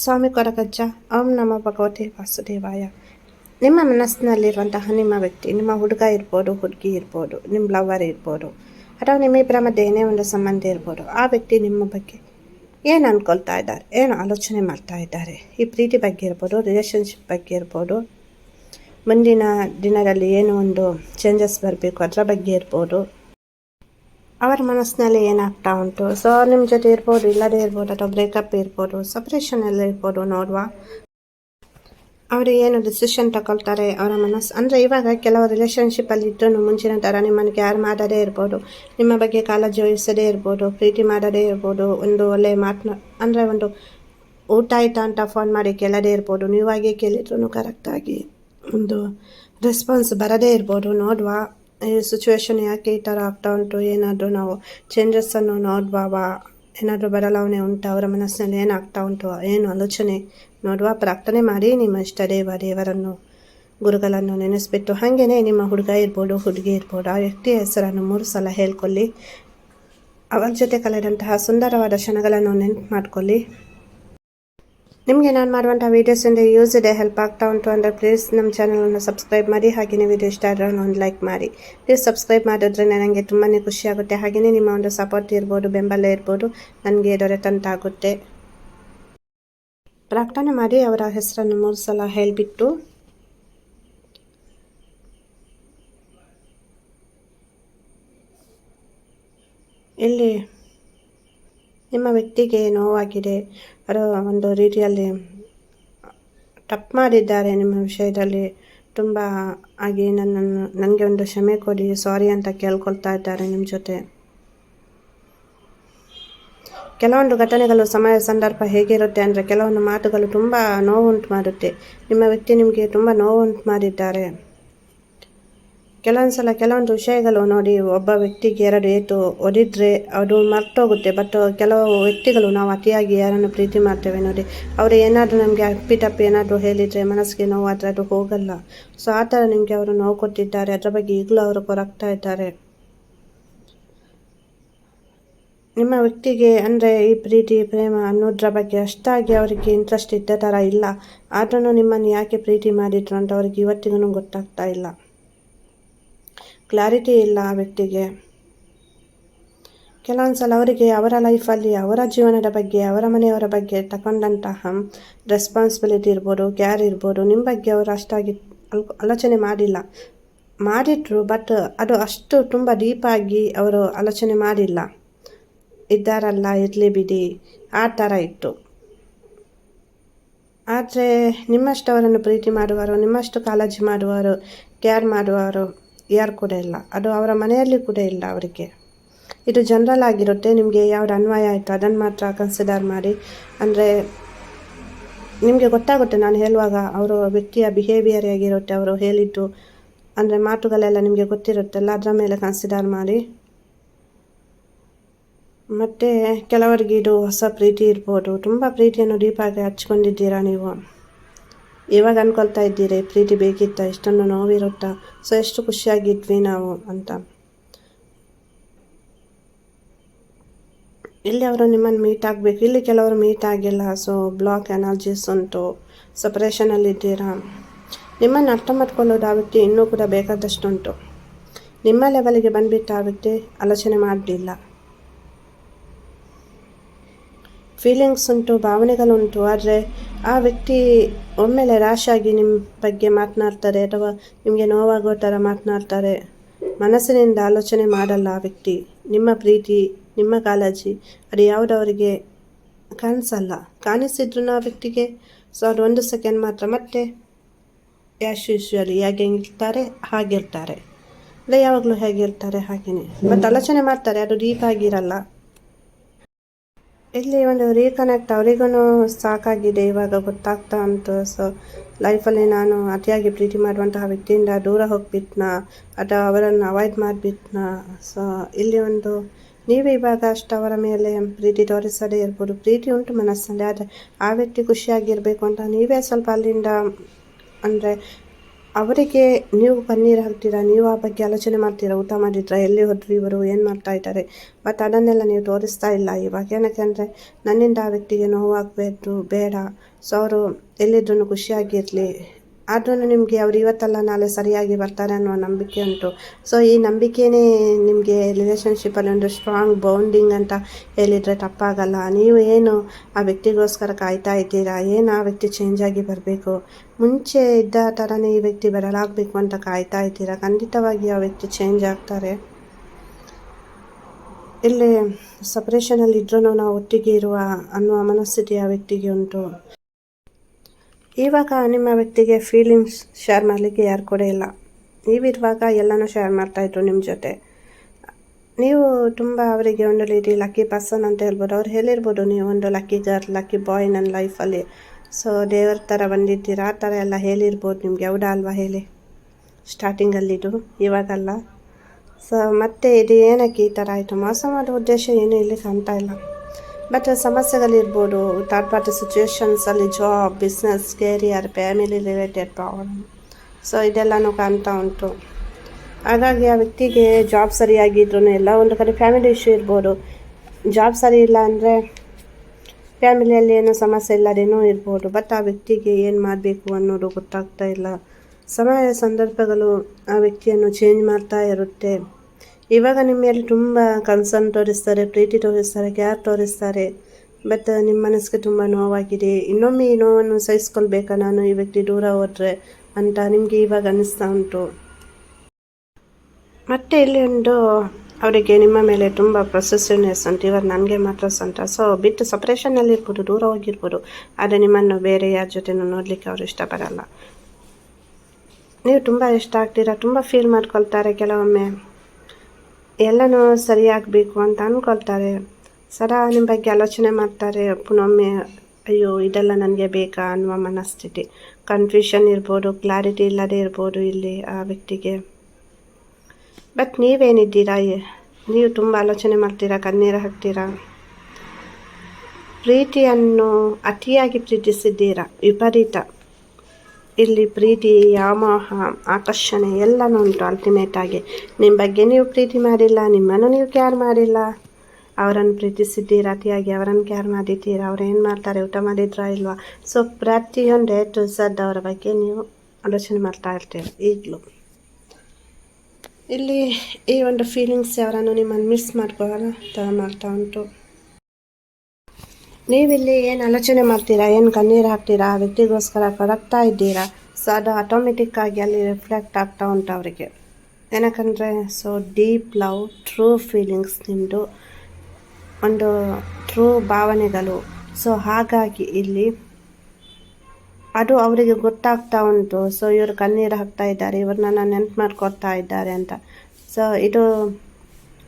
ಸ್ವಾಮಿ ಕೊರಗಜ್ಜ, ಓಂ ನಮ ಭಗವತಿ ವಾಸುದೇವಾಯ. ನಿಮ್ಮ ಮನಸ್ಸಿನಲ್ಲಿರುವಂತಹ ನಿಮ್ಮ ವ್ಯಕ್ತಿ, ನಿಮ್ಮ ಹುಡುಗ ಇರ್ಬೋದು, ಹುಡುಗಿ ಇರ್ಬೋದು, ನಿಮ್ಮ ಲವರ್ ಇರ್ಬೋದು, ಅಥವಾ ನಿಮ್ಮಿಬ್ಬರ ಮಧ್ಯೆ ಏನೇ ಒಂದು ಸಂಬಂಧ ಇರ್ಬೋದು, ಆ ವ್ಯಕ್ತಿ ನಿಮ್ಮ ಬಗ್ಗೆ ಏನು ಅಂದ್ಕೊಳ್ತಾ ಇದ್ದಾರೆ, ಏನು ಆಲೋಚನೆ ಮಾಡ್ತಾ ಇದ್ದಾರೆ, ಈ ಪ್ರೀತಿ ಬಗ್ಗೆ ಇರ್ಬೋದು ರಿಲೇಷನ್ಶಿಪ್ ಬಗ್ಗೆ ಇರ್ಬೋದು, ಮುಂದಿನ ದಿನದಲ್ಲಿ ಏನು ಒಂದು ಚೇಂಜಸ್ ಬರಬೇಕು, ಅದರ ಬಗ್ಗೆ ಇರ್ಬೋದು ಅವರ ಮನಸ್ಸಿನಲ್ಲಿ ಏನಾಗ್ತಾ ಉಂಟು? ಸೊ ನಿಮ್ಮ ಜೊತೆ ಇರ್ಬೋದು, ಇಲ್ಲದೇ ಇರ್ಬೋದು, ಅಥವಾ ಬ್ರೇಕಪ್ ಇರ್ಬೋದು ಸಪ್ರೇಷನ್ ಎಲ್ಲ ಇರ್ಬೋದು ನೋಡುವ. ಅವರು ಏನು ಡಿಸಿಷನ್ ತಗೊಳ್ತಾರೆ ಅವರ ಮನಸ್ಸು? ಅಂದರೆ ಇವಾಗ ಕೆಲವು ರಿಲೇಷನ್ಶಿಪ್ಪಲ್ಲಿ ಇದ್ದು ಮುಂಚಿನ ಥರ ನಿಮ್ಮನ್ನು ಕ್ಯಾರ್ ಮಾಡದೇ ಇರ್ಬೋದು. ನಿಮ್ಮ ಬಗ್ಗೆ ಕಾಳಜಿ ವಹಿಸದೇ ಇರ್ಬೋದು, ಪ್ರೀತಿ ಮಾಡದೇ ಇರ್ಬೋದು, ಒಂದು ಒಳ್ಳೆಯ ಮಾತನ್ನ ಅಂದರೆ ಒಂದು ಊಟ ಆಯ್ತಾ ಅಂತ ಫೋನ್ ಮಾಡಿ ಕೇಳದೇ ಇರ್ಬೋದು. ನೀವಾಗೆ ಕೇಳಿದ್ರು ಕರೆಕ್ಟಾಗಿ ಒಂದು ರೆಸ್ಪಾನ್ಸ್ ಬರದೇ ಇರ್ಬೋದು ನೋಡುವ. ಸಿಚುವೇಶನ್ ಯಾಕೆ ಈ ಥರ ಆಗ್ತಾ ಉಂಟು? ಏನಾದರೂ ನಾವು ಚೇಂಜಸ್ಸನ್ನು ನೋಡುವ ಏನಾದರೂ ಬದಲಾವಣೆ ಉಂಟು? ಅವರ ಮನಸ್ಸಿನಲ್ಲಿ ಏನಾಗ್ತಾ ಉಂಟು? ಏನು ಆಲೋಚನೆ ನೋಡುವ? ಪ್ರಾರ್ಥನೆ ಮಾಡಿ ನಿಮ್ಮ ಇಷ್ಟ ದೇವ, ದೇವರನ್ನು, ಗುರುಗಳನ್ನು ನೆನೆಸ್ಬಿಟ್ಟು. ಹಾಗೆಯೇ ನಿಮ್ಮ ಹುಡುಗ ಇರ್ಬೋದು, ಹುಡುಗಿ ಇರ್ಬೋದು, ಆ ವ್ಯಕ್ತಿಯ ಹೆಸರನ್ನು ಮೂರು ಸಲ ಹೇಳ್ಕೊಳ್ಳಿ. ಅವರ ಜೊತೆ ಕಳೆದಂತಹ ಸುಂದರವಾದ ಕ್ಷಣಗಳನ್ನು ನೆನಪು ಮಾಡ್ಕೊಳ್ಳಿ. ನಿಮಗೆ ನಾನು ಮಾಡುವಂಥ ವೀಡಿಯೋಸಿಂದ ಯೂಸ್ ಇದೆ ಹೆಲ್ಪ್ ಆಗ್ತಾ ಉಂಟು ಅಂದರೆ ಪ್ಲೀಸ್ ನಮ್ಮ ಚಾನಲನ್ನು ಸಬ್ಸ್ಕ್ರೈಬ್ ಮಾಡಿ ಹಾಗೆಯೇ ವಿಡಿಯೋ ಇಷ್ಟ ಆದರೆ ಒಂದು ಲೈಕ್ ಮಾಡಿ. ಪ್ಲೀಸ್ ಸಬ್ಸ್ಕ್ರೈಬ್ ಮಾಡಿದ್ರೆ ನನಗೆ ತುಂಬಾ ಖುಷಿಯಾಗುತ್ತೆ ಹಾಗೆಯೇ ನಿಮ್ಮ ಒಂದು ಸಪೋರ್ಟ್ ಇರ್ಬೋದು, ಬೆಂಬಲ ಇರ್ಬೋದು, ನನಗೆ ದೊರೆತಂತಾಗುತ್ತೆ. ಪ್ರಾರ್ಥನೆ ಮಾಡಿ, ಅವರ ಹೆಸರನ್ನು ಮೂರು ಸಲ ಹೇಳಿಬಿಟ್ಟು. ಇಲ್ಲಿ ನಿಮ್ಮ ವ್ಯಕ್ತಿಗೆ ನೋವಾಗಿದೆ. ಒಂದು ರೀತಿಯಲ್ಲಿ ತಪ್ಪು ಮಾಡಿದ್ದಾರೆ ನಿಮ್ಮ ವಿಷಯದಲ್ಲಿ ತುಂಬ ಆಗಿ ನನ್ನನ್ನು, ನನಗೆ ಒಂದು ಕ್ಷಮೆ ಕೊಡಿ, ಸಾರಿ ಅಂತ ಕೇಳ್ಕೊಳ್ತಾ ಇದ್ದಾರೆ ನಿಮ್ಮ ಜೊತೆ. ಕೆಲವೊಂದು ಘಟನೆಗಳು ಸಮಯ, ಸಂದರ್ಭ ಹೇಗಿರುತ್ತೆ ಅಂದರೆ ಕೆಲವೊಂದು ಮಾತುಗಳು ತುಂಬ ನೋವುಂಟು ಮಾಡುತ್ತೆ. ನಿಮ್ಮ ವ್ಯಕ್ತಿ ನಿಮಗೆ ತುಂಬ ನೋವುಂಟು ಮಾಡಿದ್ದಾರೆ. ಕೆಲವೊಂದು ಸಲ ಕೆಲವೊಂದು ವಿಷಯಗಳು ನೋಡಿ ಒಬ್ಬ ವ್ಯಕ್ತಿಗೆ ಎರಡು ಏಟು ಒದಿದ್ರೆ ಅದು ಮರ್ತೋಗುತ್ತೆ. ಬಟ್ ಕೆಲವು ವ್ಯಕ್ತಿಗಳು ನಾವು ಅತಿಯಾಗಿ ಯಾರನ್ನು ಪ್ರೀತಿ ಮಾಡ್ತೇವೆ ನೋಡಿ, ಅವರು ಏನಾದರೂ ನಮಗೆ ಅಪ್ಪಿಟಪ್ಪಿ ಏನಾದರೂ ಹೇಳಿದರೆ ಮನಸ್ಸಿಗೆ ನೋವು ಆದರೆ ಅದು ಹೋಗಲ್ಲ. ಸೊ ಆ ಥರ ನಿಮಗೆ ಅವರು ನೋವು ಕೊಟ್ಟಿದ್ದಾರೆ. ಅದರ ಬಗ್ಗೆ ಈಗಲೂ ಅವರು ಕೊರಗ್ತಾ ಇದ್ದಾರೆ. ನಿಮ್ಮ ವ್ಯಕ್ತಿಗೆ ಅಂದರೆ ಈ ಪ್ರೀತಿ, ಪ್ರೇಮ ಅನ್ನೋದ್ರ ಬಗ್ಗೆ ಅಷ್ಟಾಗಿ ಅವರಿಗೆ ಇಂಟ್ರೆಸ್ಟ್ ಇದ್ದ ಥರ ಇಲ್ಲ. ಆದ್ರೂ ನಿಮ್ಮನ್ನು ಯಾಕೆ ಪ್ರೀತಿ ಮಾಡಿದ್ರು ಅಂತ ಅವ್ರಿಗೆ ಇವತ್ತಿಗೂ ಗೊತ್ತಾಗ್ತಾ ಇಲ್ಲ. ಕ್ಲಾರಿಟಿ ಇಲ್ಲ ಆ ವ್ಯಕ್ತಿಗೆ. ಕೆಲವೊಂದು ಸಲ ಅವರಿಗೆ ಅವರ ಲೈಫಲ್ಲಿ ಅವರ ಜೀವನದ ಬಗ್ಗೆ, ಅವರ ಮನೆಯವರ ಬಗ್ಗೆ ತಗೊಂಡಂತಹ ರೆಸ್ಪಾನ್ಸಿಬಿಲಿಟಿ ಇರ್ಬೋದು ಕೇರ್ ಇರ್ಬೋದು ನಿಮ್ಮ ಬಗ್ಗೆ ಅವರು ಅಷ್ಟಾಗಿ ಆಲೋಚನೆ ಮಾಡಿಲ್ಲ. ಮಾಡಿಟ್ರು ಬಟ್ ಅದು ಅಷ್ಟು ತುಂಬ ಡೀಪಾಗಿ ಅವರು ಆಲೋಚನೆ ಮಾಡಿಲ್ಲ. ಇದ್ದಾರಲ್ಲ, ಇರಲಿ ಬಿಡಿ, ಆ ಥರ ಇತ್ತು. ಆದರೆ ನಿಮ್ಮಷ್ಟು ಅವರನ್ನು ಪ್ರೀತಿ ಮಾಡುವರು ನಿಮ್ಮಷ್ಟು ಕಾಳಜಿ ಮಾಡುವರು ಕೇರ್ ಮಾಡುವವರು ಯಾರು ಕೂಡ ಇಲ್ಲ. ಅದು ಅವರ ಮನೆಯಲ್ಲಿ ಕೂಡ ಇಲ್ಲ ಅವರಿಗೆ. ಇದು ಜನರಲ್ ಆಗಿರುತ್ತೆ. ನಿಮಗೆ ಯಾವ್ದು ಅನ್ವಯ ಆಯಿತು ಅದನ್ನು ಮಾತ್ರ ಕನ್ಸಿಡರ್ ಮಾಡಿ. ಅಂದರೆ ನಿಮಗೆ ಗೊತ್ತಾಗುತ್ತೆ, ನಾನು ಹೇಳುವಾಗ ಅವರು ವ್ಯಕ್ತಿಯ ಬಿಹೇವಿಯರ್ ಆಗಿರುತ್ತೆ ಅವರು ಹೇಳಿದ್ದು. ಅಂದರೆ ಮಾತುಗಳೆಲ್ಲ ನಿಮಗೆ ಗೊತ್ತಿರುತ್ತಲ್ಲ, ಅದರ ಮೇಲೆ ಕನ್ಸಿಡರ್ ಮಾಡಿ. ಮತ್ತು ಕೆಲವರಿಗೆ ಇದು ಹೊಸ ಪ್ರೀತಿ ಇರ್ಬೋದು. ತುಂಬ ಪ್ರೀತಿಯನ್ನು ಡೀಪಾಗಿ ಹಚ್ಕೊಂಡಿದ್ದೀರಾ ನೀವು. ಇವಾಗ ಅನ್ಕೊಳ್ತಾ ಇದ್ದೀರಿ, ಪ್ರೀತಿ ಬೇಕಿತ್ತ ಇಷ್ಟೊಂದು ನೋವಿರುತ್ತಾ? ಸೊ, ಎಷ್ಟು ಖುಷಿಯಾಗಿದ್ವಿ ನಾವು ಅಂತ. ಇಲ್ಲಿ ಅವರು ನಿಮ್ಮನ್ನು ಮೀಟ್ ಆಗಬೇಕು. ಇಲ್ಲಿ ಕೆಲವರು ಮೀಟ್ ಆಗಿಲ್ಲ ಸೊ ಬ್ಲಾಕ್ ಎನರ್ಜೀಸ್ ಉಂಟು. ಸಪ್ರೇಷನಲ್ಲಿದ್ದೀರಾ ನಿಮ್ಮನ್ನು ಅರ್ಥ ಮಾಡ್ಕೊಳ್ಳೋದು ಆ ವ್ಯಕ್ತಿ ಇನ್ನೂ ಕೂಡ ಬೇಕಾದಷ್ಟುಂಟು. ನಿಮ್ಮ ಲೆವೆಲ್ಗೆ ಬಂದುಬಿಟ್ಟು ಆ ವ್ಯಕ್ತಿ ಆಲೋಚನೆ ಮಾಡಲಿಲ್ಲ. ಫೀಲಿಂಗ್ಸ್ ಉಂಟು, ಭಾವನೆಗಳುಂಟು. ಆದರೆ ಆ ವ್ಯಕ್ತಿ ಒಮ್ಮೆಲೆ ರಾಶಾಗಿ ನಿಮ್ಮ ಬಗ್ಗೆ ಮಾತನಾಡ್ತಾರೆ ಅಥವಾ ನಿಮಗೆ ನೋವಾಗೋ ಥರ ಮಾತನಾಡ್ತಾರೆ. ಮನಸ್ಸಿನಿಂದ ಆಲೋಚನೆ ಮಾಡಲ್ಲ ಆ ವ್ಯಕ್ತಿ. ನಿಮ್ಮ ಪ್ರೀತಿ, ನಿಮ್ಮ ಕಾಳಜಿ, ಅದು ಯಾವುದವರಿಗೆ ಕಾಣಿಸಲ್ಲ. ಕಾಣಿಸಿದ್ರು ಆ ವ್ಯಕ್ತಿಗೆ ಸೊ ಅದು ಒಂದು ಸೆಕೆಂಡ್ ಮಾತ್ರ, ಮತ್ತೆ ಯಾಶ್ ಯೂಶ್ವಲಿ ಹೇಗೆ ಇರ್ತಾರೆ ಹಾಗಿರ್ತಾರೆ. ಅಂದರೆ ಯಾವಾಗಲೂ ಹೇಗಿರ್ತಾರೆ, ಹಾಗೇನೆ. ಮತ್ತು ಆಲೋಚನೆ ಮಾಡ್ತಾರೆ, ಅದು ಡೀಪ್ ಆಗಿರಲ್ಲ. ಇಲ್ಲಿ ಒಂದು ರೀಕನೆಕ್ಟ್ ಅವರಿಗೂ ಸಾಕಾಗಿದೆ, ಇವಾಗ ಗೊತ್ತಾಗ್ತಾ ಉಂಟು. ಸೊ ಲೈಫಲ್ಲಿ ನಾನು ಅತಿಯಾಗಿ ಪ್ರೀತಿ ಮಾಡುವಂತಹ ವ್ಯಕ್ತಿಯಿಂದ ದೂರ ಹೋಗ್ಬಿಟ್ನಾ, ಅಥವಾ ಅವರನ್ನು ಅವಾಯ್ಡ್ ಮಾಡಿಬಿಟ್ನಾ? ಸೊ ಇಲ್ಲಿ ಒಂದು, ನೀವೇ ಇವಾಗ ಅಷ್ಟು ಅವರ ಮೇಲೆ ಪ್ರೀತಿ ತೋರಿಸದೇ ಇರ್ಬೋದು. ಪ್ರೀತಿ ಉಂಟು ಮನಸ್ಸಲ್ಲಿ, ಆದರೆ ಆ ವ್ಯಕ್ತಿ ಖುಷಿಯಾಗಿರಬೇಕು ಅಂತ ನೀವೇ ಸ್ವಲ್ಪ ಅಲ್ಲಿಂದ, ಅಂದರೆ ಅವರಿಗೆ ನೀವು ಪನ್ನೀರ್ ಹಾಕ್ತೀರಾ ನೀವು ಆ ಬಗ್ಗೆ ಆಲೋಚನೆ ಮಾಡ್ತೀರಾ? ಊಟ ಮಾಡಿದ್ರ? ಎಲ್ಲಿ ಹೋದ್ರಿ ಇವರು? ಏನು ಮಾಡ್ತಾ ಇದ್ದಾರೆ? ಬಟ್ ಅದನ್ನೆಲ್ಲ ನೀವು ತೋರಿಸ್ತಾ ಇಲ್ಲ ಇವಾಗ. ಏನಕ್ಕೆ ಅಂದರೆ ನನ್ನಿಂದ ಆ ವ್ಯಕ್ತಿಗೆ ನೋವಾಗಬೇಕು, ಬೇಡ. ಸೊ ಅವರು ಎಲ್ಲಿದ್ರೂ ಖುಷಿಯಾಗಿರಲಿ ಆದ್ರೂ ನಿಮಗೆ ಅವ್ರು ಇವತ್ತಲ್ಲ ನಾಳೆ ಸರಿಯಾಗಿ ಬರ್ತಾರೆ ಅನ್ನೋ ನಂಬಿಕೆ ಉಂಟು. ಸೊ ಈ ನಂಬಿಕೆನೇ ನಿಮಗೆ ರಿಲೇಷನ್ಶಿಪ್ಪಲ್ಲಿ ಒಂದು ಸ್ಟ್ರಾಂಗ್ ಬೌಂಡಿಂಗ್ ಅಂತ ಹೇಳಿದರೆ ತಪ್ಪಾಗಲ್ಲ. ನೀವು ಏನು ಆ ವ್ಯಕ್ತಿಗೋಸ್ಕರ ಕಾಯ್ತಾ ಇದ್ದೀರಾ? ಏನು ಆ ವ್ಯಕ್ತಿ ಚೇಂಜ್ ಆಗಿ ಬರಬೇಕು? ಮುಂಚೆ ಇದ್ದ ಥರನೇ ಈ ವ್ಯಕ್ತಿ ಬರಲಾಗಬೇಕು ಅಂತ ಕಾಯ್ತಾ ಇದ್ದೀರಾ? ಖಂಡಿತವಾಗಿ ಆ ವ್ಯಕ್ತಿ ಚೇಂಜ್ ಆಗ್ತಾರೆ. ಇಲ್ಲಿ ಸಪ್ರೇಷನಲ್ಲಿ ಇದ್ರೂ ನಾವು ಒಟ್ಟಿಗೆ ಇರುವ ಅನ್ನುವ ಮನಸ್ಥಿತಿ ಆ ವ್ಯಕ್ತಿಗೆ ಉಂಟು. ಇವಾಗ ನಿಮ್ಮ ವ್ಯಕ್ತಿಗೆ ಫೀಲಿಂಗ್ಸ್ ಶೇರ್ ಮಾಡಲಿಕ್ಕೆ ಯಾರು ಕೂಡ ಇಲ್ಲ. ನೀವಿರುವಾಗ ಎಲ್ಲನೂ ಶೇರ್ ಮಾಡ್ತಾಯಿದ್ರು ನಿಮ್ಮ ಜೊತೆ. ನೀವು ತುಂಬ ಅವರಿಗೆ ಒಂದು ರೀತಿ ಲಕ್ಕಿ ಪರ್ಸನ್ ಅಂತ ಹೇಳ್ಬೋದು. ಅವ್ರು ಹೇಳಿರ್ಬೋದು, ನೀವು ಒಂದು ಲಕ್ಕಿ ಗರ್ಲ್ ಲಕ್ಕಿ ಬಾಯ್ ನನ್ನ ಲೈಫಲ್ಲಿ ಸೊ ದೇವರ ಥರ ಬಂದಿದ್ದೀರ? ಆ ಥರ ಎಲ್ಲ ಹೇಳಿರ್ಬೋದು ನಿಮ್ಗೆ. ಯಾವ್ದು ಅಲ್ವಾ ಹೇಳಿ? ಸ್ಟಾರ್ಟಿಂಗಲ್ಲಿದು ಇವಾಗಲ್ಲ. ಸೊ ಮತ್ತೆ ಇದು ಏನಕ್ಕೆ ಈ ಥರ ಆಯಿತು? ಮೋಸ ಮಾಡೋ ಉದ್ದೇಶ ಏನೂ ಇಲ್ಲಿ ಕಾಣ್ತಾ ಇಲ್ಲ. ಬಟ್ ಸಮಸ್ಯೆಗಳಿರ್ಬೋದು third party ಸಿಚುವೇಷನ್ಸಲ್ಲಿ job business career family related problem so ಇದೆಲ್ಲನೂ ಕಾಣ್ತಾ ಉಂಟು. ಹಾಗಾಗಿ ಆ ವ್ಯಕ್ತಿಗೆ ಜಾಬ್ ಸರಿಯಾಗಿದ್ರು ಎಲ್ಲ ಒಂದು ಕಡೆ ಫ್ಯಾಮಿಲಿ ಇಶ್ಯೂ ಇರ್ಬೋದು. ಜಾಬ್ ಸರಿ ಇಲ್ಲ ಅಂದರೆ ಫ್ಯಾಮಿಲಿಯಲ್ಲಿ ಏನೋ ಸಮಸ್ಯೆ ಇಲ್ಲದೇನೂ ಇರ್ಬೋದು. ಬಟ್ ಆ ವ್ಯಕ್ತಿಗೆ ಏನು ಮಾಡಬೇಕು ಅನ್ನೋದು ಗೊತ್ತಾಗ್ತಾ ಇಲ್ಲ. ಸಮಯ, ಸಂದರ್ಭಗಳು ಆ ವ್ಯಕ್ತಿಯನ್ನು ಚೇಂಜ್ ಮಾಡ್ತಾ ಇರುತ್ತೆ. ಇವಾಗ ನಿಮ್ಮ ಮೇಲೆ ತುಂಬ ಕನ್ಸರ್ನ್ ತೋರಿಸ್ತಾರೆ, ಪ್ರೀತಿ ತೋರಿಸ್ತಾರೆ ಕೇರ್ ತೋರಿಸ್ತಾರೆ. ಬಟ್ ನಿಮ್ಮ ಮನಸ್ಸಿಗೆ ತುಂಬ ನೋವಾಗಿದೆ. ಇನ್ನೊಮ್ಮೆ ಈ ನೋವನ್ನು ಸಹಿಸ್ಕೊಳ್ಬೇಕಾ? ನಾನು ಈ ವ್ಯಕ್ತಿ ದೂರ ಹೋದ್ರೆ ಅಂತ ನಿಮಗೆ ಇವಾಗ ಅನ್ನಿಸ್ತಾ ಉಂಟು. ಮತ್ತೆ ಇಲ್ಲಿ ಒಂದು, ಅವರಿಗೆ ನಿಮ್ಮ ಮೇಲೆ ತುಂಬ ಪ್ರೊಸೆಸಿವ್ನೆಸ್ ಅಂತ ಇವಾಗ ನನಗೆ ಮಾತ್ರ ಸಂತ ಸೊ ಬಿಟ್ಟು ಸಪ್ರೇಷನಲ್ಲಿ ಇರ್ಬೋದು, ದೂರ ಹೋಗಿರ್ಬೋದು. ಆದರೆ ನಿಮ್ಮನ್ನು ಬೇರೆ ಯಾರ ಜೊತೆನೂ ನೋಡಲಿಕ್ಕೆ ಅವರು ಇಷ್ಟಪಡಲ್ಲ ನೀವು ತುಂಬ ಇಷ್ಟ ಆಗ್ತೀರಾ? ತುಂಬ ಫೀಲ್ ಮಾಡ್ಕೊಳ್ತಾರೆ ಕೆಲವೊಮ್ಮೆ. ಎಲ್ಲನೂ ಸರಿಯಾಗಬೇಕು ಅಂತ ಅಂದ್ಕೊಳ್ತಾರೆ ಸರ ನಿಮ್ಮ ಬಗ್ಗೆ ಆಲೋಚನೆ ಮಾಡ್ತಾರೆ. ಪುನೊಮ್ಮೆ, ಅಯ್ಯೋ, ಇದೆಲ್ಲ ನನಗೆ ಬೇಕಾ ಅನ್ನುವ ಮನಸ್ಥಿತಿ. ಕನ್ಫ್ಯೂಷನ್ ಇರ್ಬೋದು ಕ್ಲಾರಿಟಿ ಇಲ್ಲದೆ ಇರ್ಬೋದು ಇಲ್ಲಿ ಆ ವ್ಯಕ್ತಿಗೆ. ಬಟ್ ನೀವೇನಿದ್ದೀರಾ? ನೀವು ತುಂಬ ಆಲೋಚನೆ ಮಾಡ್ತೀರಾ, ಕಣ್ಣೀರು ಹಾಕ್ತೀರಾ? ಪ್ರೀತಿಯನ್ನು ಅತಿಯಾಗಿ ಪ್ರೀತಿಸಿದ್ದೀರಾ? ವಿಪರೀತ. ಇಲ್ಲಿ ಪ್ರೀತಿ ವ್ಯಾಮೋಹ ಆಕರ್ಷಣೆ ಎಲ್ಲನೂ ಉಂಟು ಅಲ್ಟಿಮೇಟ್ ಆಗಿ. ನಿಮ್ಮ ಬಗ್ಗೆ ನೀವು ಪ್ರೀತಿ ಮಾಡಿಲ್ಲ, ನಿಮ್ಮನ್ನು ನೀವು ಕ್ಯಾರ್ ಮಾಡಿಲ್ಲ. ಅವರನ್ನು ಪ್ರೀತಿಸಿದ್ದೀರ? ಅತಿಯಾಗಿ ಅವರನ್ನು ಕ್ಯಾರ್ ಮಾಡಿದ್ದೀರಾ? ಅವ್ರು ಏನು ಮಾಡ್ತಾರೆ? ಊಟ ಮಾಡಿದ್ರಾ ಇಲ್ವಾ? ಸೊ ಪ್ರತಿಯೊಂದು ಎ ಟು ಝಡ್ ಅವರ ಬಗ್ಗೆ ನೀವು ಆಲೋಚನೆ ಮಾಡ್ತಾ ಇರ್ತೀರಿ, ಈಗಲೂ. ಇಲ್ಲಿ ಈ ಒಂದು ಫೀಲಿಂಗ್ಸ್ ಯಾರನ್ನು ನಿಮ್ಮನ್ನು ಮಿಸ್ ಮಾಡ್ಕೊಳ್ಳೋಣ, ಥರ ಮಾಡ್ತಾ ಉಂಟು. ನೀವಿಲ್ಲಿ ಏನು ಆಲೋಚನೆ ಮಾಡ್ತೀರಾ? ಏನು ಕಣ್ಣೀರು ಹಾಕ್ತೀರಾ? ಆ ವ್ಯಕ್ತಿಗೋಸ್ಕರ ಕರಗ್ತಾ ಇದ್ದೀರಾ? ಸೊ ಅದು ಆಟೋಮೆಟಿಕ್ಕಾಗಿ ಅಲ್ಲಿ ರಿಫ್ಲೆಕ್ಟ್ ಆಗ್ತಾ ಉಂಟು ಅವರಿಗೆ. ಏನಕ್ಕಂದರೆ so deep love true feelings ನಿಮ್ಮದು ಒಂದು ಟ್ರೂ ಭಾವನೆಗಳು. ಸೊ ಹಾಗಾಗಿ ಇಲ್ಲಿ ಅದು ಅವರಿಗೆ ಗೊತ್ತಾಗ್ತಾ ಉಂಟು. ಸೊ ಇವರು ಕಣ್ಣೀರು ಹಾಕ್ತಾ ಇದ್ದಾರೆ ಇವ್ರನ್ನ ನೆನ್ಪು ಮಾಡ್ಕೊಡ್ತಾ ಇದ್ದಾರೆ ಅಂತ. ಸೊ ಇದು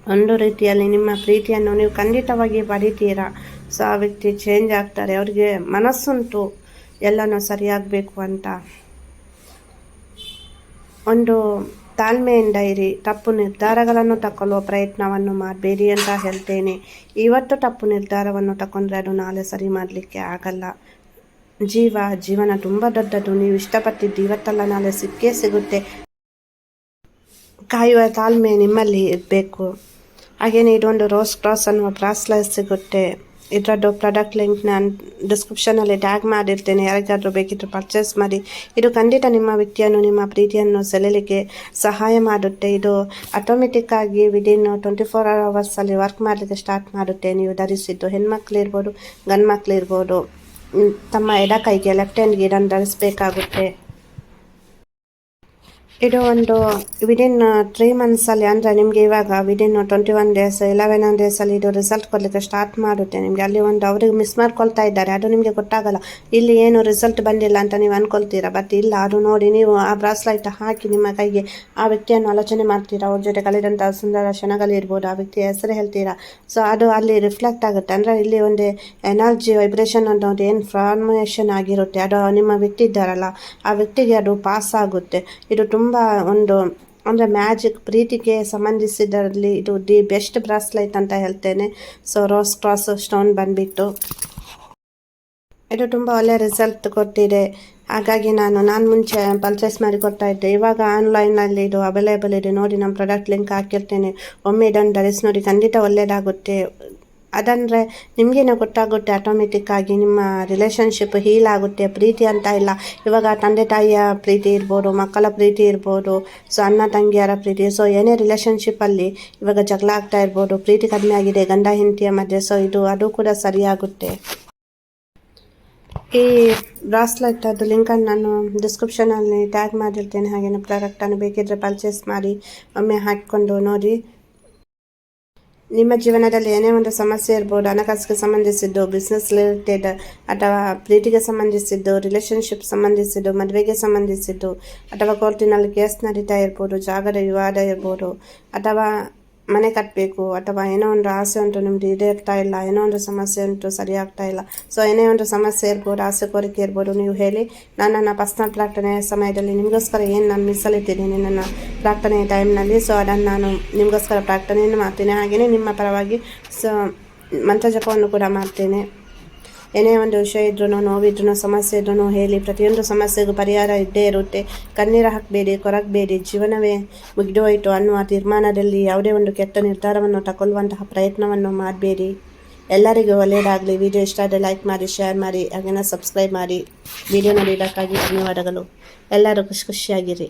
ಒಂದು ರೀತಿಯಲ್ಲಿ ನಿಮ್ಮ ಪ್ರೀತಿಯನ್ನು ನೀವು ಖಂಡಿತವಾಗಿ ಪಡಿತೀರಾ? ಸೊ ಆ ವ್ಯಕ್ತಿ ಚೇಂಜ್ ಆಗ್ತಾರೆ. ಅವ್ರಿಗೆ ಮನಸ್ಸುಂಟು, ಎಲ್ಲನೂ ಸರಿಯಾಗಬೇಕು ಅಂತ. ಒಂದು ತಾಳ್ಮೆಯಿಂದ ಇರಿ. ತಪ್ಪು ನಿರ್ಧಾರಗಳನ್ನು ತಗೊಳ್ಳುವ ಪ್ರಯತ್ನವನ್ನು ಮಾಡಬೇಡಿ ಅಂತ ಹೇಳ್ತೇನೆ. ಇವತ್ತು ತಪ್ಪು ನಿರ್ಧಾರವನ್ನು ತಗೊಂಡ್ರೆ ಅದು ನಾಳೆ ಸರಿ ಮಾಡಲಿಕ್ಕೆ ಆಗಲ್ಲ. ಜೀವ, ಜೀವನ ತುಂಬ ದೊಡ್ಡದು. ನೀವು ಇಷ್ಟಪಟ್ಟಿದ್ದು ಇವತ್ತಲ್ಲ, ನಾಳೆ ಸಿಕ್ಕೇ ಸಿಗುತ್ತೆ. ಕಾಯುವ ತಾಳ್ಮೆ ನಿಮ್ಮಲ್ಲಿ ಇರಬೇಕು. ಹಾಗೆಯೇ ಇದೊಂದು ರೋಸ್ ಕ್ರಾಸ್ ಅನ್ನುವ ಬ್ರಾಸ್ಲೆಸ್ ಸಿಗುತ್ತೆ. ಇದರದ್ದು ಪ್ರಾಡಕ್ಟ್ ಲಿಂಕ್ ನಾನು ಡಿಸ್ಕ್ರಿಪ್ಷನಲ್ಲಿ ಟ್ಯಾಗ್ ಮಾಡಿರ್ತೇನೆ. ಯಾರಿಗಾದರೂ ಬೇಕಿದ್ದರೂ ಪರ್ಚೇಸ್ ಮಾಡಿ. ಇದು ಖಂಡಿತ ನಿಮ್ಮ ವ್ಯಕ್ತಿಯನ್ನು, ನಿಮ್ಮ ಪ್ರೀತಿಯನ್ನು ಸೆಳೆಯಲಿಕ್ಕೆ ಸಹಾಯ ಮಾಡುತ್ತೆ. ಇದು ಆಟೋಮೆಟಿಕ್ಕಾಗಿ ವಿದಿನ್ ಟ್ವೆಂಟಿ ಫೋರ್ ಅವರ್ಸಲ್ಲಿ ವರ್ಕ್ ಮಾಡಲಿಕ್ಕೆ ಸ್ಟಾರ್ಟ್ ಮಾಡುತ್ತೆ. ನೀವು ಧರಿಸಿದ್ದು ಹೆಣ್ಮಕ್ಳು ಇರ್ಬೋದು ಗಂಡು ಮಕ್ಳು ಇರ್ಬೋದು, ತಮ್ಮ ಎಡ ಕೈಗೆ ಲೆಫ್ಟ್ ಹ್ಯಾಂಡ್ಗೆ ಇದನ್ನು ಧರಿಸಬೇಕಾಗುತ್ತೆ. ಇದು ಒಂದು ವಿದಿನ್ ತ್ರೀ ಮಂತ್ಸಲ್ಲಿ ಅಂದರೆ ನಿಮಗೆ ಇವಾಗ within twenty one days eleven ಡೇಸಲ್ಲಿ ಇದು ರಿಸಲ್ಟ್ ಕೊಡಲಿಕ್ಕೆ ಸ್ಟಾರ್ಟ್ ಮಾಡುತ್ತೆ. ನಿಮಗೆ ಅಲ್ಲಿ ಒಂದು ಅವ್ರಿಗೆ ಮಿಸ್ ಮಾಡ್ಕೊಳ್ತಾ ಇದ್ದಾರೆ. ಅದು ನಿಮಗೆ ಗೊತ್ತಾಗಲ್ಲ. ಇಲ್ಲಿ ಏನು ರಿಸಲ್ಟ್ ಬಂದಿಲ್ಲ ಅಂತ ನೀವು ಅಂದ್ಕೊಳ್ತೀರಾ ಬಟ್ ಇಲ್ಲ, ಅದು ನೋಡಿ ನೀವು ಆ ಬ್ರಾಸ್ಲೈಟ್ ಹಾಕಿ ನಿಮ್ಮ ಕೈಗೆ ಆ ವ್ಯಕ್ತಿಯನ್ನು ಆಲೋಚನೆ ಮಾಡ್ತೀರಾ? ಅವ್ರ ಜೊತೆ ಕಲಿದಂಥ ಸುಂದರ ಕ್ಷಣಗಳಿರ್ಬೋದು ಆ ವ್ಯಕ್ತಿಯ ಹೆಸರು ಹೇಳ್ತೀರಾ? ಸೊ ಅದು ಅಲ್ಲಿ ರಿಫ್ಲೆಕ್ಟ್ ಆಗುತ್ತೆ. ಅಂದರೆ ಇಲ್ಲಿ ಒಂದು ಎನರ್ಜಿ ವೈಬ್ರೇಷನ್ ಅನ್ನೋದು ಏನು ಫಾರ್ಮೇಷನ್ ಆಗಿರುತ್ತೆ. ಅದು ನಿಮ್ಮ ವ್ಯಕ್ತಿ ಇದ್ದಾರಲ್ಲ, ಆ ವ್ಯಕ್ತಿಗೆ ಅದು ಪಾಸ್ ಆಗುತ್ತೆ. ಇದು ತುಂಬ ಒಂದು, ಅಂದರೆ ಮ್ಯಾಜಿಕ್ ಪ್ರೀತಿಗೆ ಸಂಬಂಧಿಸಿದರಲ್ಲಿ ಇದು ದಿ ಬೆಸ್ಟ್ ಬ್ರಾಸ್ಲೈಟ್ ಅಂತ ಹೇಳ್ತೇನೆ. ಸೊ ರೋಸ್ ಕ್ರಾಸ್ ಸ್ಟೋನ್ ಬಂದುಬಿಟ್ಟು. ಇದು ತುಂಬ ಒಳ್ಳೆಯ ರಿಸಲ್ಟ್ ಕೊಟ್ಟಿದೆ. ಹಾಗಾಗಿ ನಾನು ನಾನು ಮುಂಚೆ ಪರ್ಚೇಸ್ ಮಾಡಿ ಕೊಡ್ತಾ ಇದ್ದೆ. ಇವಾಗ ಆನ್ಲೈನಲ್ಲಿ ಇದು ಅವೈಲೇಬಲ್ ಇದೆ. ನೋಡಿ ನಮ್ಮ ಪ್ರಾಡಕ್ಟ್ ಲಿಂಕ್ ಹಾಕಿರ್ತೇನೆ. ಒಮ್ಮೆ ಇದನ್ನು ಧರಿಸಿ ನೋಡಿ, ಖಂಡಿತ ಒಳ್ಳೆಯದಾಗುತ್ತೆ ಅದಂದರೆ ನಿಮಗೇನೋ ಗೊತ್ತಾಗುತ್ತೆ ಆಟೋಮೆಟಿಕ್ಕಾಗಿ ನಿಮ್ಮ ರಿಲೇಷನ್ಶಿಪ್ ಹೀಲ್ ಆಗುತ್ತೆ, ಪ್ರೀತಿ ಅಂತ ಇಲ್ಲ. ಇವಾಗ ತಂದೆ ತಾಯಿಯ ಪ್ರೀತಿ ಇರ್ಬೋದು, ಮಕ್ಕಳ ಪ್ರೀತಿ ಇರ್ಬೋದು, ಸೊ ಅಣ್ಣ ತಂಗಿಯರ ಪ್ರೀತಿ ಸೊ ಏನೇ ರಿಲೇಷನ್ಶಿಪ್ಪಲ್ಲಿ ಇವಾಗ ಜಗಳ ಆಗ್ತಾ ಇರ್ಬೋದು, ಪ್ರೀತಿ ಕಡಿಮೆ ಆಗಿದೆ, ಗಂಡ ಹೆಂಡತಿಯ ಮಧ್ಯೆ ಸೊ ಇದು, ಅದು ಕೂಡ ಸರಿಯಾಗುತ್ತೆ. ಈ ಬ್ರಾಸ್ಲೆಟ್ ಅದು ಲಿಂಕನ್ನು ನಾನು ಡಿಸ್ಕ್ರಿಪ್ಷನಲ್ಲಿ ಟ್ಯಾಗ್ ಮಾಡಿರ್ತೇನೆ ಹಾಗೆಯೇ ಪ್ರಾಡಕ್ಟನ್ನು ಬೇಕಿದ್ದರೆ ಪರ್ಚೇಸ್ ಮಾಡಿ, ಒಮ್ಮೆ ಹಾಕಿಕೊಂಡು ನೋಡಿ. ನಿಮ್ಮ ಜೀವನದಲ್ಲಿ ಏನೇ ಒಂದು ಸಮಸ್ಯೆ ಇರ್ಬೋದು, ಹಣಕಾಸಿಗೆ ಸಂಬಂಧಿಸಿದ್ದು ಬಿಸ್ನೆಸ್ ರಿಲೇಟೆಡ್ ಅಥವಾ ಪ್ರೀತಿಗೆ ಸಂಬಂಧಿಸಿದ್ದು ರಿಲೇಷನ್ಶಿಪ್ ಸಂಬಂಧಿಸಿದ್ದು, ಮದುವೆಗೆ ಸಂಬಂಧಿಸಿದ್ದು, ಅಥವಾ ಕೋರ್ಟಿನಲ್ಲಿ ಕೇಸ್ ನಡೀತಾ ಇರ್ಬೋದು, ಜಾಗದ ವಿವಾದ ಇರ್ಬೋದು, ಅಥವಾ ಮನೆ ಕಟ್ಟಬೇಕು ಅಥವಾ ಏನೋ ಒಂದು ಆಸೆ ಉಂಟು, ನಿಮ್ದು ಈಡೇರ್ತಾ ಇಲ್ಲ, ಏನೋ ಒಂದು ಸಮಸ್ಯೆ ಉಂಟು ಸರಿ ಆಗ್ತಾ ಇಲ್ಲ. ಸೊ ಏನೇ ಒಂದು ಸಮಸ್ಯೆ ಇರ್ಬೋದು, ಆಸೆ ಕೋರಿಕೆ ಇರ್ಬೋದು, ನೀವು ಹೇಳಿ ನಾನು ನನ್ನ ಪರ್ಸ್ನಲ್ ಪ್ರಾರ್ಥನೆಯ ಸಮಯದಲ್ಲಿ ನಿಮಗೋಸ್ಕರ ಏನು ನಾನು ಮೀಸಲಿಟ್ಟಿದ್ದೀನಿ ನನ್ನ ಪ್ರಾರ್ಥನೆಯ ಟೈಮ್ನಲ್ಲಿ ಸೊ ಅದನ್ನು ನಾನು ನಿಮಗೋಸ್ಕರ ಪ್ರಾರ್ಥನೆಯನ್ನು ಮಾಡ್ತೀನಿ. ಹಾಗೆಯೇ ನಿಮ್ಮ ಪರವಾಗಿ ಸೊ ಮಂತ್ರ ಜಪವನ್ನು ಕೂಡ ಮಾಡ್ತೇನೆ. ಏನೇ ಒಂದು ವಿಷಯ ಇದ್ರೂ ನೋವಿದ್ರೂ ಸಮಸ್ಯೆ ಇದ್ರೂ ಹೇಳಿ ಪ್ರತಿಯೊಂದು ಸಮಸ್ಯೆಗೂ ಪರಿಹಾರ ಇದ್ದೇ ಇರುತ್ತೆ. ಕಣ್ಣೀರು ಹಾಕಬೇಡಿ, ಕೊರಗಬೇಡಿ, ಜೀವನವೇ ಮುಗಿದೋಯಿತು ಅನ್ನುವ ತೀರ್ಮಾನದಲ್ಲಿ ಯಾವುದೇ ಒಂದು ಕೆಟ್ಟ ನಿರ್ಧಾರವನ್ನು ತಗೊಳ್ಳುವಂತಹ ಪ್ರಯತ್ನವನ್ನು ಮಾಡಬೇಡಿ. ಎಲ್ಲರಿಗೂ ಒಳ್ಳೆಯದಾಗಲಿ. ವಿಡಿಯೋ ಇಷ್ಟ ಆದರೆ ಲೈಕ್ ಮಾಡಿ, ಶೇರ್ ಮಾಡಿ ಹಾಗೆಯೇ ಸಬ್ಸ್ಕ್ರೈಬ್ ಮಾಡಿ. ವಿಡಿಯೋ ನೋಡಿದ್ದಕ್ಕಾಗಿ ಧನ್ಯವಾದಗಳು. ಎಲ್ಲರೂ ಖುಷಿ ಖುಷಿಯಾಗಿರಿ.